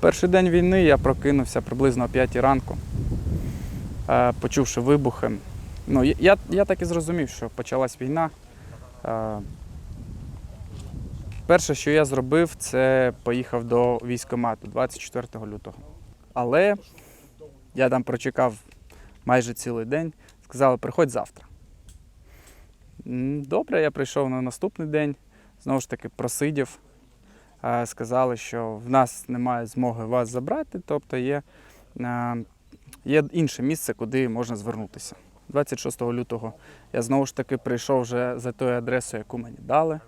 Перший день війни я прокинувся приблизно о 5 ранку, е, почувши вибухи. Ну, я, я так і зрозумів, що почалась війна. Е, Перше, що я зробив, це поїхав до військкомату 24 лютого. Але я там прочекав майже цілий день, сказали, приходь завтра. Добре, я прийшов на наступний день, знову ж таки просидів. Сказали, що в нас немає змоги вас забрати, тобто є, є інше місце, куди можна звернутися. 26 лютого я знову ж таки прийшов вже за тою адресою, яку мені дали.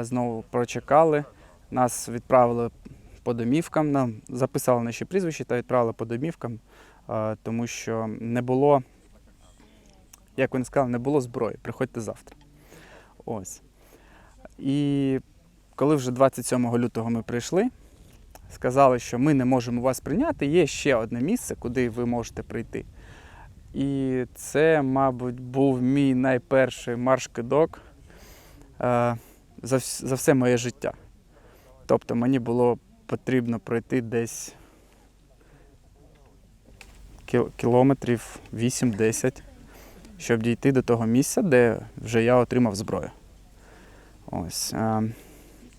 Знову прочекали. Нас відправили по домівкам, нам записали наші прізвища та відправили по домівкам, тому що не було, як вони сказали, не було зброї. Приходьте завтра. Ось. І коли вже 27 лютого ми прийшли, сказали, що ми не можемо вас прийняти, є ще одне місце, куди ви можете прийти. І це, мабуть, був мій найперший марш-кидок е, за, за все моє життя. Тобто мені було потрібно пройти десь кілометрів 8-10, щоб дійти до того місця, де вже я отримав зброю. Ось.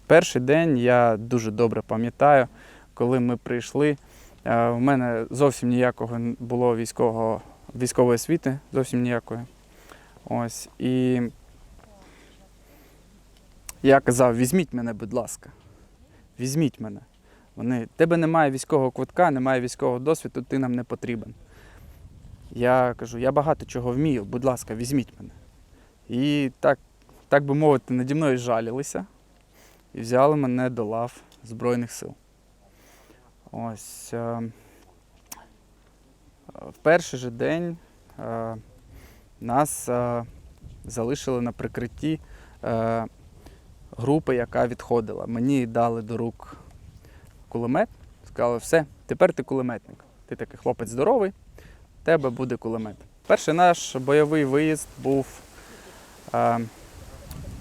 Е, Перший день я дуже добре пам'ятаю, коли ми прийшли. е, У мене зовсім ніякого було військового, військової освіти, зовсім ніякої. Ось. І я казав: візьміть мене, будь ласка. Візьміть мене. Вони, тебе немає військового квитка, немає військового досвіду, ти нам не потрібен. Я кажу, я багато чого вмію, будь ласка, візьміть мене. І так, так би мовити, наді мною жалілися і взяли мене до лав Збройних сил. Ось. е, В перший же день е, нас е, залишили на прикритті групи, яка відходила. Мені дали до рук кулемет, сказали, все, тепер ти кулеметник. Ти такий хлопець здоровий, в тебе буде кулемет. Перший наш бойовий виїзд був е,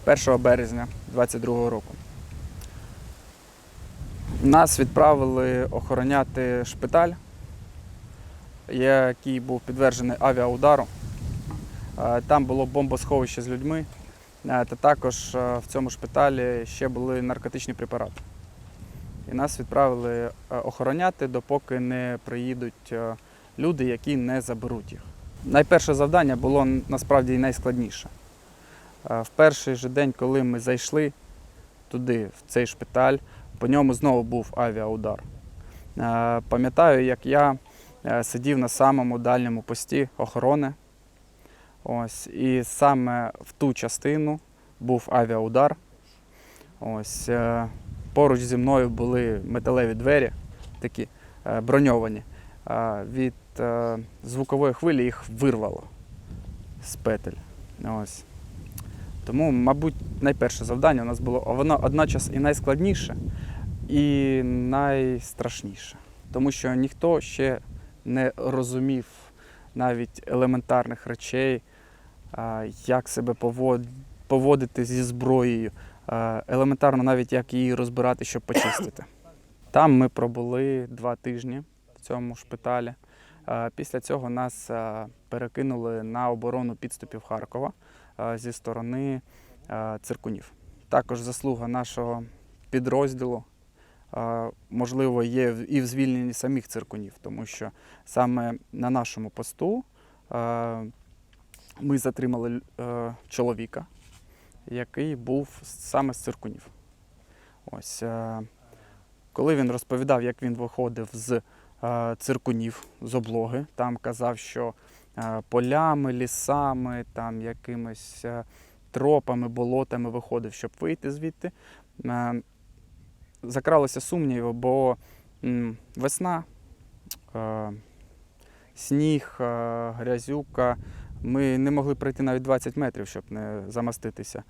1 березня 22 року. Нас відправили охороняти шпиталь, який був підтверджений авіаудару. Е, Там було бомбосховище з людьми, е, та також е, в цьому шпиталі ще були наркотичні препарати. І нас відправили охороняти, допоки не приїдуть люди, які не заберуть їх. Найперше завдання було насправді найскладніше. В перший же день, коли ми зайшли туди, в цей шпиталь, по ньому знову був авіаудар. Е, Пам'ятаю, як я е, сидів на самому дальньому пості охорони. Ось, і саме в ту частину був авіаудар. Ось, е, поруч зі мною були металеві двері, такі броньовані. Від звукової хвилі їх вирвало з петель. Ось. Тому, мабуть, найперше завдання у нас було, воно одночас і найскладніше, і найстрашніше. Тому що ніхто ще не розумів навіть елементарних речей, як себе поводити зі зброєю, елементарно навіть як її розбирати, щоб почистити. Там ми пробули два тижні в цьому шпиталі. Після цього нас перекинули на оборону підступів Харкова зі сторони циркунів. Також заслуга нашого підрозділу, можливо, є і в звільненні самих циркунів, тому що саме на нашому посту ми затримали е, чоловіка, який був саме з циркунів. Ось, е, коли він розповідав, як він виходив з е, циркунів, з облоги, там казав, що полями, лісами, там якимись тропами, болотами виходив, щоб вийти звідти. Закралося сумніви, бо весна, е, сніг, е, грязюка. Ми не могли пройти навіть 20 метрів, щоб не замаститися.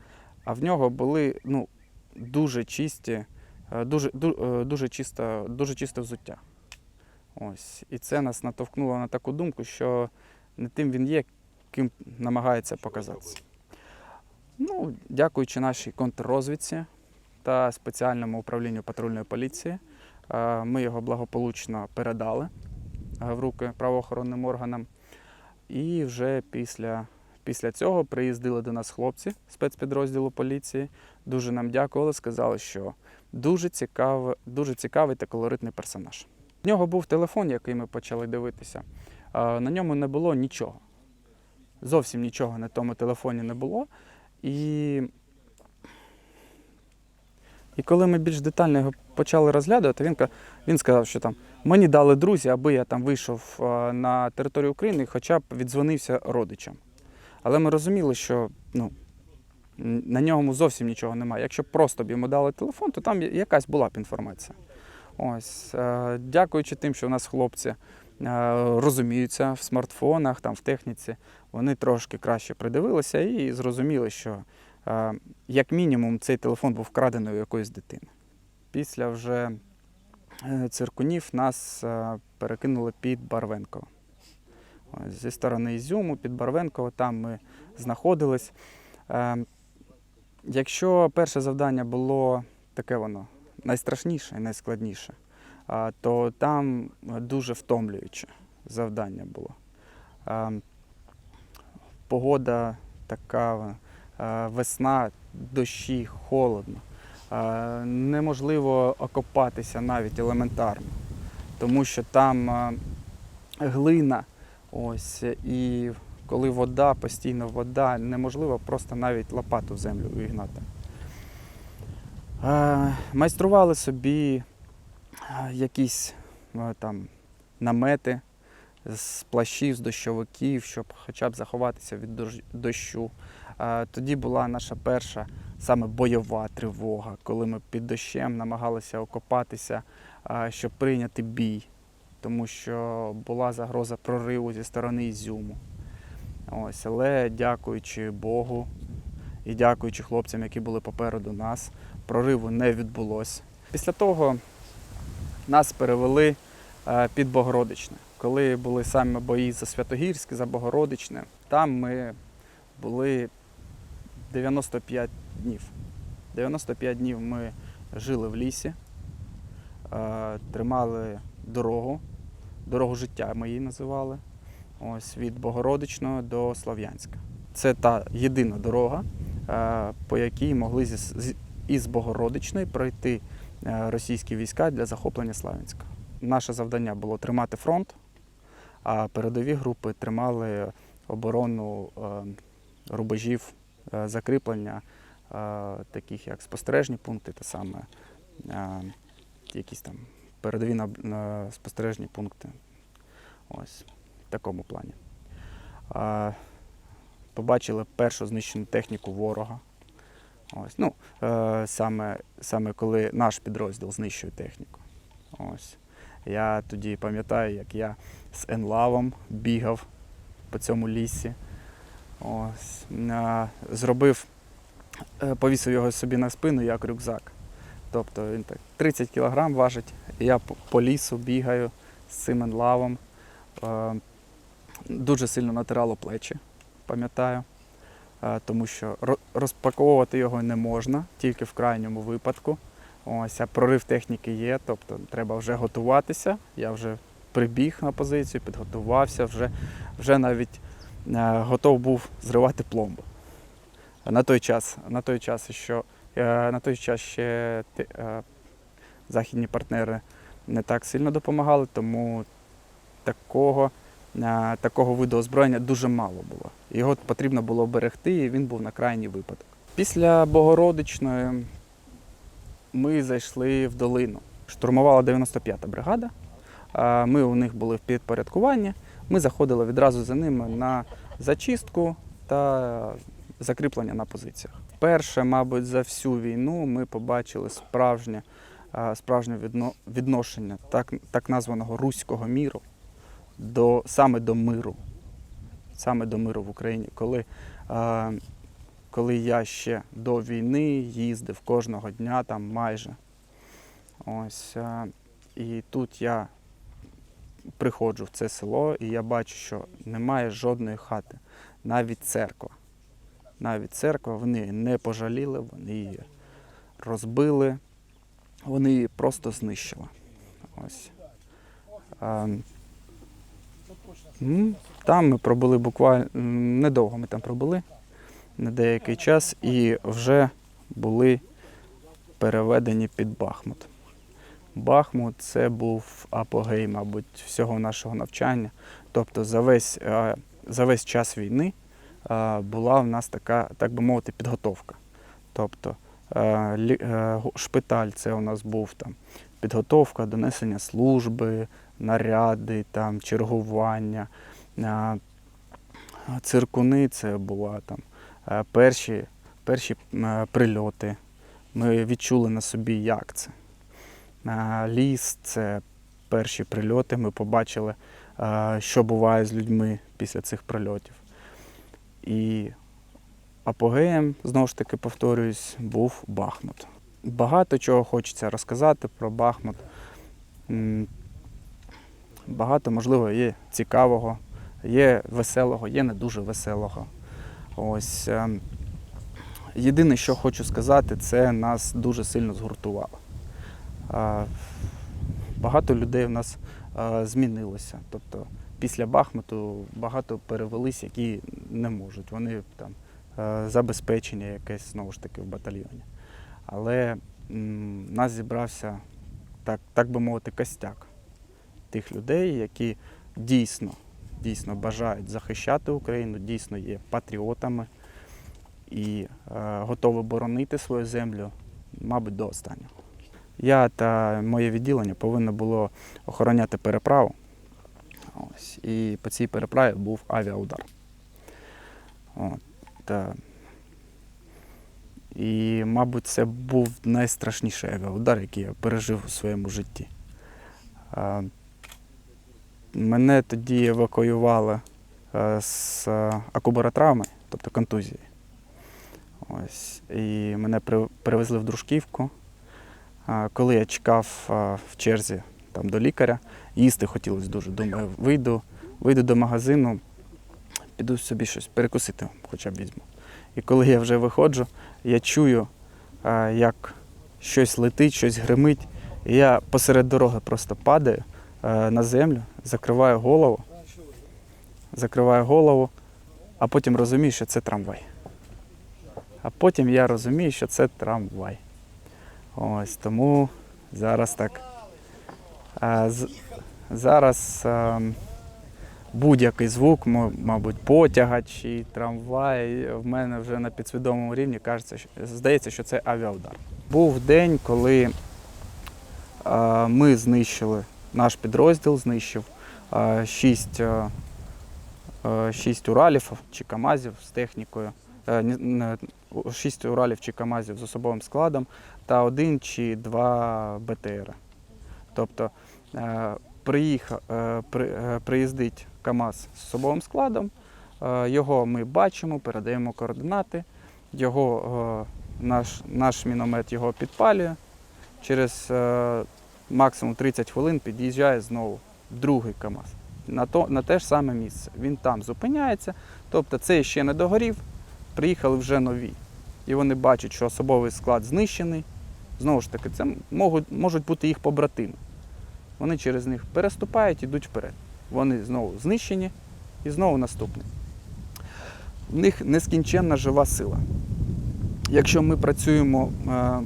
А в нього були ну, дуже чисті, е, дуже, дуже, чисто, дуже чисте взуття. Ось. І це нас натовкнуло на таку думку, що не тим він є, ким намагається показатися. Ну, дякуючи нашій контррозвідці та спеціальному управлінню патрульної поліції, Е, Ми його благополучно передали е, в руки правоохоронним органам. І вже після, після цього приїздили до нас хлопці спецпідрозділу поліції. Дуже нам дякували, сказали, що дуже, цікав, дуже цікавий та колоритний персонаж. В нього був телефон, який ми почали дивитися. Е, На ньому не було нічого. Зовсім нічого на тому телефоні не було. І, і коли ми більш детально його почали розглядувати, він, він сказав, що там мені дали друзі, аби я там вийшов е, на територію України хоча б віддзвонився родичам. Але ми розуміли, що ну, на ньому зовсім нічого немає. Якщо просто б йому дали телефон, то там якась була б інформація. Ось, е, дякуючи тим, що в нас хлопці е, розуміються в смартфонах, там, в техніці, вони трошки краще придивилися і зрозуміли, що як мінімум цей телефон був вкрадений у якоїсь дитини. Після вже е, циркунів нас е, перекинули під Барвенково. Ось, Зі сторони Ізюму під Барвенково, там ми знаходились. Е, Якщо перше завдання було таке воно найстрашніше і найскладніше, то там дуже втомлююче завдання було. Погода така, весна, дощі, холодно. Неможливо окопатися навіть елементарно, тому що там глина, ось, і коли вода, постійно вода, неможливо просто навіть лопату в землю вигнати. Е, Майстрували собі е, якісь е, там намети з плащів, з дощовиків, щоб хоча б заховатися від дощу. Тоді була наша перша саме бойова тривога, коли ми під дощем намагалися окопатися, щоб прийняти бій, тому що була загроза прориву зі сторони Ізюму. Ось, але дякуючи Богу і дякуючи хлопцям, які були попереду нас, прориву не відбулося. Після того нас перевели під Богородичне. Коли були саме бої за Святогірськ, за Богородичне, там ми були 95 днів. 95 днів ми жили в лісі, е, тримали дорогу, дорогу життя ми її називали. Ось від Богородичного до Слов'янська. Це та єдина дорога, е, по якій могли із Богородичної пройти е, російські війська для захоплення Славянська. Наше завдання було тримати фронт, а передові групи тримали оборону рубежів закріплення, е, таких як спостережні пункти, та саме е, якісь там передові е, спостережні пункти. Ось в такому плані. Побачили першу знищену техніку ворога. Ось, ну, е, саме, саме коли наш підрозділ знищує техніку. Ось. Я тоді пам'ятаю, як я з Енлавом бігав по цьому лісі. Ось. Зробив, е, повісив його собі на спину як рюкзак. Тобто він так 30 кг важить, я по, лісу бігаю з цим енлавом. Е, дуже сильно натирало плечі, пам'ятаю, Е, тому що розпаковувати його не можна, тільки в крайньому випадку. Ось, а прорив техніки є, тобто треба вже готуватися. Я вже прибіг на позицію, підготувався, вже, вже навіть готов був зривати пломбу. На той час, на той час, що, е, на той час ще е, західні партнери не так сильно допомагали, тому такого, е, такого виду озброєння дуже мало було. Його потрібно було берегти, і він був на крайній випадок. Після Богородичної ми зайшли в долину. Штурмувала 95-та бригада. Ми у них були в підпорядкуванні. Ми заходили відразу за ними на зачистку та закріплення на позиціях. Перше, мабуть, за всю війну ми побачили справжнє, справжнє відно- відношення так, так названого руського міру до, саме до миру. Саме до миру в Україні, коли, коли я ще до війни їздив кожного дня там майже. Ось, і тут я приходжу в це село і я бачу, що немає жодної хати, навіть церква. Навіть церква вони не пожаліли, вони її розбили, вони її просто знищили. Ось. Там ми пробули буквально недовго ми там пробули, на деякий час, і вже були переведені під Бахмут. Бахмут це був апогей, мабуть, всього нашого навчання. Тобто за весь, е, за весь час війни е, була в нас така, так би мовити, підготовка. Тобто е, шпиталь це у нас був там підготовка до несення служби, наряди, там, чергування. Циркуни це була там перші, перші прильоти. Ми відчули на собі, як це. Ліс це перші прильоти. Ми побачили, що буває з людьми після цих прильотів. І апогеєм, знову ж таки повторююсь, був Бахмут. Багато чого хочеться розказати про Бахмут. Багато, можливо, є цікавого, є веселого, є не дуже веселого. Ось. ем, Єдине, що хочу сказати, це нас дуже сильно згуртувало. Багато людей в нас змінилося. Тобто після Бахмуту багато перевелись, які не можуть. Вони там забезпечення якесь знову ж таки в батальйоні. Але м, нас зібрався, так, так би мовити, костяк тих людей, які дійсно, дійсно бажають захищати Україну, дійсно є патріотами і е, готові боронити свою землю, мабуть, до останнього. Я та моє відділення повинно було охороняти переправу. Ось, і по цій переправі був авіаудар. От, і, мабуть, це був найстрашніший авіаудар, який я пережив у своєму житті. Мене тоді евакуювали е, з е, акубаротравми, тобто контузії. Ось. І мене при- перевезли в Дружківку. Коли я чекав в черзі там, до лікаря, їсти хотілося дуже. Думаю, вийду, вийду до магазину, піду собі щось перекусити, хоча б візьму. І коли я вже виходжу, я чую, як щось летить, щось гримить. І я посеред дороги просто падаю на землю, закриваю голову, закриваю голову, а потім розумію, що це трамвай. А потім я розумію, що це трамвай. Ось тому зараз так. А, з, зараз будь-який звук, мабуть, потяга чи трамвай, в мене вже на підсвідомому рівні кажеться, що, здається, що це авіаудар. Був день, коли ми знищили наш підрозділ, знищив шість, шість уралів чи КАМАЗів з технікою. Е, ні- не- у- шість уралів чи КАМАЗів з особовим складом та один чи два БТР. Тобто е, е, при, е, приїздить КАМАЗ з особовим складом, е, його ми бачимо, передаємо координати, його, е, наш, наш міномет його підпалює. Через е, максимум 30 хвилин під'їжджає знову другий КАМАЗ. На, то, на те ж саме місце. Він там зупиняється, тобто цей ще не догорів, приїхали вже нові. І вони бачать, що особовий склад знищений. Знову ж таки, це можуть, можуть бути їх побратими. Вони через них переступають, ідуть вперед. Вони знову знищені і знову наступний. В них нескінченна жива сила. Якщо ми працюємо е,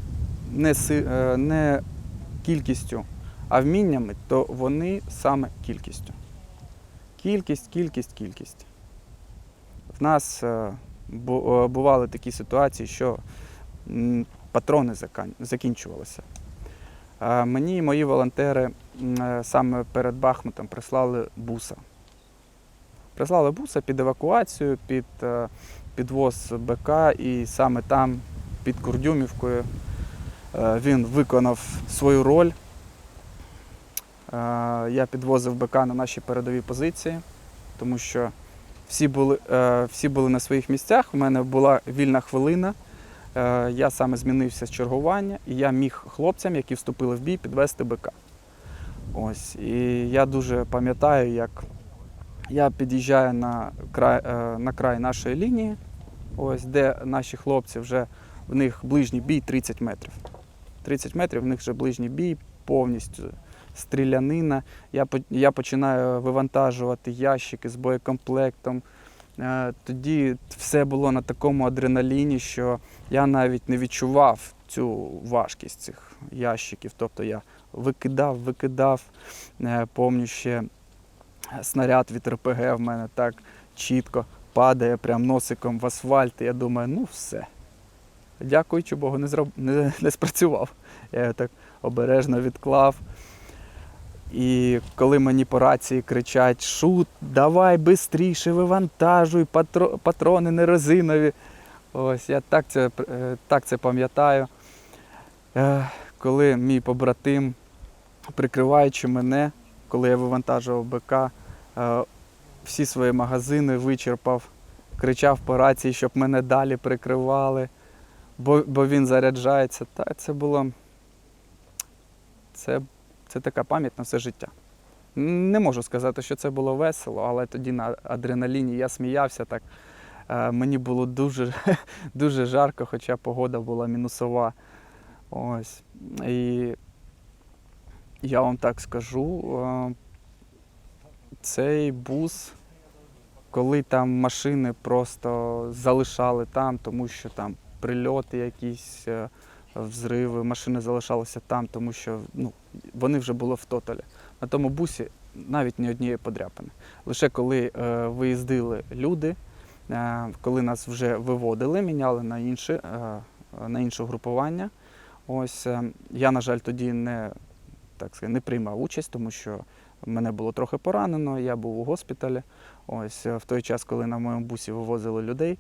не, е, не кількістю, а вміннями, то вони саме кількістю. Кількість, кількість, кількість. В нас е, бували такі ситуації, що патрони закінчувалися. Мені і мої волонтери е, саме перед Бахмутом прислали буса. Прислали буса під евакуацію, під е, підвоз БК, і саме там, під Курдюмівкою, е, він виконав свою роль. Е, Я підвозив БК на наші передові позиції, тому що всі були, е, всі були на своїх місцях. У мене була вільна хвилина. Е, Я саме змінився з чергування, і я міг хлопцям, які вступили в бій, підвести БК. Ось. І я дуже пам'ятаю, як я під'їжджаю на край, е, на край нашої лінії, ось, де наші хлопці вже в них ближній бій 30 метрів. 30 метрів, в них вже ближній бій повністю стрілянина. Я, я починаю вивантажувати ящики з боєкомплектом. Е, Тоді все було на такому адреналіні, що я навіть не відчував цю важкість цих ящиків. Тобто я викидав, викидав. Е, Помню ще снаряд від РПГ в мене так чітко падає прям носиком в асфальт. І я думаю, ну все. Дякуючи Богу, не, зроб... не, не спрацював. Я його так обережно відклав. І коли мені по рації кричать Шут, давай швидше, вивантажуй, патрони не резинові. Ось я так це, е, так це пам'ятаю. Е, Коли мій побратим, прикриваючи мене, коли я вивантажував БК, е, всі свої магазини вичерпав, кричав по рації, щоб мене далі прикривали, бо, бо він заряджається. Та це було. Це, це така пам'ять на все життя. Не можу сказати, що це було весело, але тоді на адреналіні я сміявся так. Е, Мені було дуже, дуже жарко, хоча погода була мінусова. Ось. І я вам так скажу, е, цей бус, коли там машини просто залишали там, тому що там прильоти якісь, е, взриви, машини залишалися там, тому що ну, вони вже були в тоталі. На тому бусі навіть ні однієї подряпини. Лише коли е, виїздили люди, е, коли нас вже виводили, міняли на інше, е, на інше групування. Ось е, я, на жаль, тоді не, так сказати, не приймав участь, тому що мене було трохи поранено, я був у госпіталі. Ось е, в той час, коли на моєму бусі вивозили людей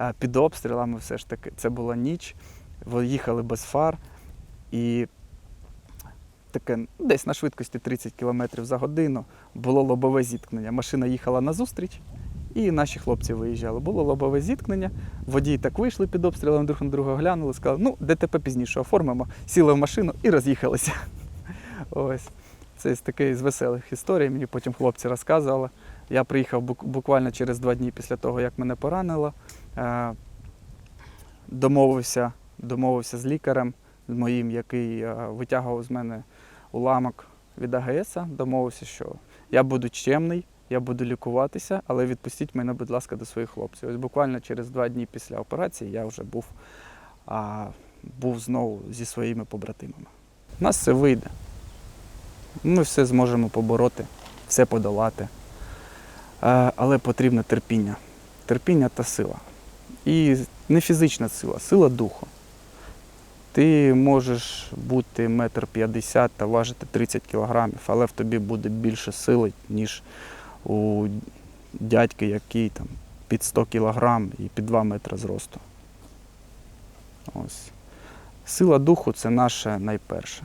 е, під обстрілами, все ж таки, це була ніч. Їхали без фар і таке ну, десь на швидкості 30 км за годину було лобове зіткнення. Машина їхала назустріч, і наші хлопці виїжджали. Було лобове зіткнення. Водії так вийшли під обстрілом, друг на друга глянули, сказали, ну, ДТП пізніше оформимо, сіли в машину і роз'їхалися. Ось. Це з такої з веселих історій. Мені потім хлопці розказували. Я приїхав буквально через два дні після того, як мене поранило. Е, Домовився, домовився з лікарем моїм, який е, витягував з мене уламок від АГС. Домовився, що я буду чемний, я буду лікуватися, але відпустіть мене, будь ласка, до своїх хлопців. Ось буквально через два дні після операції я вже був, а, був знову зі своїми побратимами. У нас все вийде. Ми все зможемо побороти, все подолати. Е, Але потрібне терпіння. Терпіння та сила. І не фізична сила, сила духу. Ти можеш бути метр п'ятдесят та важити 30 кілограмів, але в тобі буде більше сили, ніж у дядьки, який там під 100 кілограм і під 2 метри зросту. Ось. Сила духу це наше найперше.